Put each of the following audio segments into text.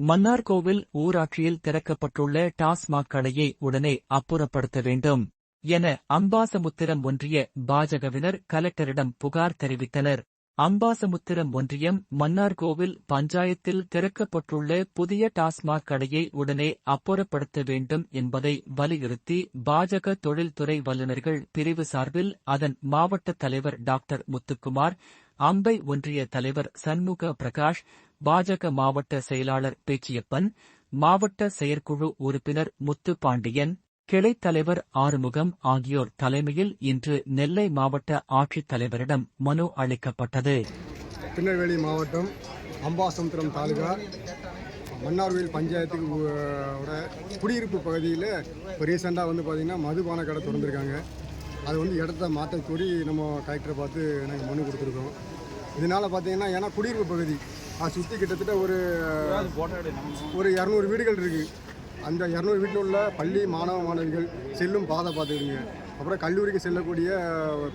மன்னார்கோவில் ஊராட்சியில் திறக்கப்பட்டுள்ள டாஸ்மாக் கடையை உடனே அப்புறப்படுத்த வேண்டும் என அம்பாசமுத்திரம் ஒன்றிய பாஜகவினர் கலெக்டரிடம் புகார் தெரிவித்தனர். அம்பாசமுத்திரம் ஒன்றியம் மன்னார்கோவில் பஞ்சாயத்தில் திறக்கப்பட்டுள்ள புதிய டாஸ்மாக் கடையை உடனே அப்புறப்படுத்த வேண்டும் என்பதை வலியுறுத்தி பாஜக தொழில்துறை வல்லுநர்கள் பிரிவு சார்பில் அதன் மாவட்ட தலைவர் டாக்டர் முத்துக்குமார் அம்பை ஒன்றிய தலைவர் சண்முக பிரகாஷ் பாஜக மாவட்ட செயலாளர் பேச்சியப்பன் மாவட்ட செயற்குழு உறுப்பினர் முத்து பாண்டியன் கிளை தலைவர் ஆறுமுகம் ஆகியோர் தலைமையில் இன்று நெல்லை மாவட்ட ஆட்சித் தலைவரிடம் மனு அளிக்கப்பட்டது. திருநெல்வேலி மாவட்டம் அம்பாசமுத்திரம் தாலுகா மன்னார்வேல் பஞ்சாயத்துக்கு குடியிருப்பு பகுதியில் இப்போ ரீசெண்டாக வந்து பார்த்திங்கன்னா மதுபான கடை திறந்துருக்காங்க. அது வந்து இடத்த மாற்ற கோரி நம்ம கலெக்டரை பார்த்து நாங்கள் மனு கொடுத்துருக்கோம். இதனால் பார்த்தீங்கன்னா ஏன்னா குடியிருப்பு பகுதி அது சுற்றி கிட்டத்தட்ட ஒரு ஒரு இரநூறு வீடுகள் இருக்குது அந்த இரநூறு வீட்டில் உள்ள பள்ளி மாணவ மாணவிகள் செல்லும் பாதை பார்த்துக்கிடுங்க அப்புறம் கல்லூரிக்கு செல்லக்கூடிய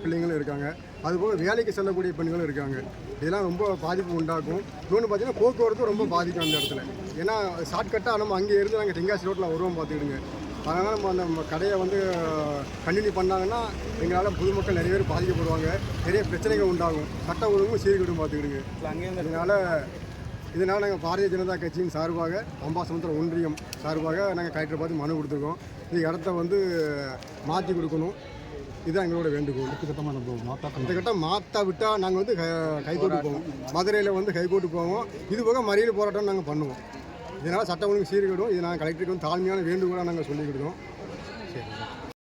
பிள்ளைங்களும் இருக்காங்க. அதுபோக வேலைக்கு செல்லக்கூடிய பெண்களும் இருக்காங்க. இதெல்லாம் ரொம்ப பாதிப்பு உண்டாக்கும். இன்னொன்று பார்த்தீங்கன்னா போக்குவரத்து ரொம்ப பாதிக்கும் அந்த இடத்துல. ஏன்னா ஷார்ட்கட்டாக நம்ம அங்கே இருந்து நாங்கள் தென்காசி ரோட்டில் வருவோம் பார்த்துக்கிடுங்க. அதனால் நம்ம அந்த கடையை வந்து கண்டினியூ பண்ணாங்கன்னா எங்களால் பொதுமக்கள் நிறைய பேர் பாதிக்கப்படுவாங்க. நிறைய பிரச்சனைகள் உண்டாகும். சட்ட ஒழுங்கும் சீர்கேடும் பார்த்துக்கிடுங்க. இதனால் இதனால் நாங்கள் பாரதிய ஜனதா கட்சியின் சார்பாக அம்பாசமுத்திர ஒன்றியம் சார்பாக நாங்கள் கலெக்டரை பார்த்து மனு கொடுத்துருக்கோம். இது இடத்த வந்து மாற்றி கொடுக்கணும். இதுதான் எங்களோட வேண்டுகோள். கட்டமாக நம்ம மாற்றா இந்த கட்டம் மாற்றா விட்டால் நாங்கள் வந்து கைகோட்டு போவோம். மதுரையில் வந்து கைகோட்டு போவோம். இது போக மறியல் போராட்டம் நாங்கள் பண்ணுவோம். இதனால் சட்ட ஒழுங்கு சீர்கேடும் இது நாங்கள் கலெக்டருக்கு வந்து தாழ்மையான வேண்டுகோளாக நாங்கள் சொல்லிக்கிட்டோம். சரி.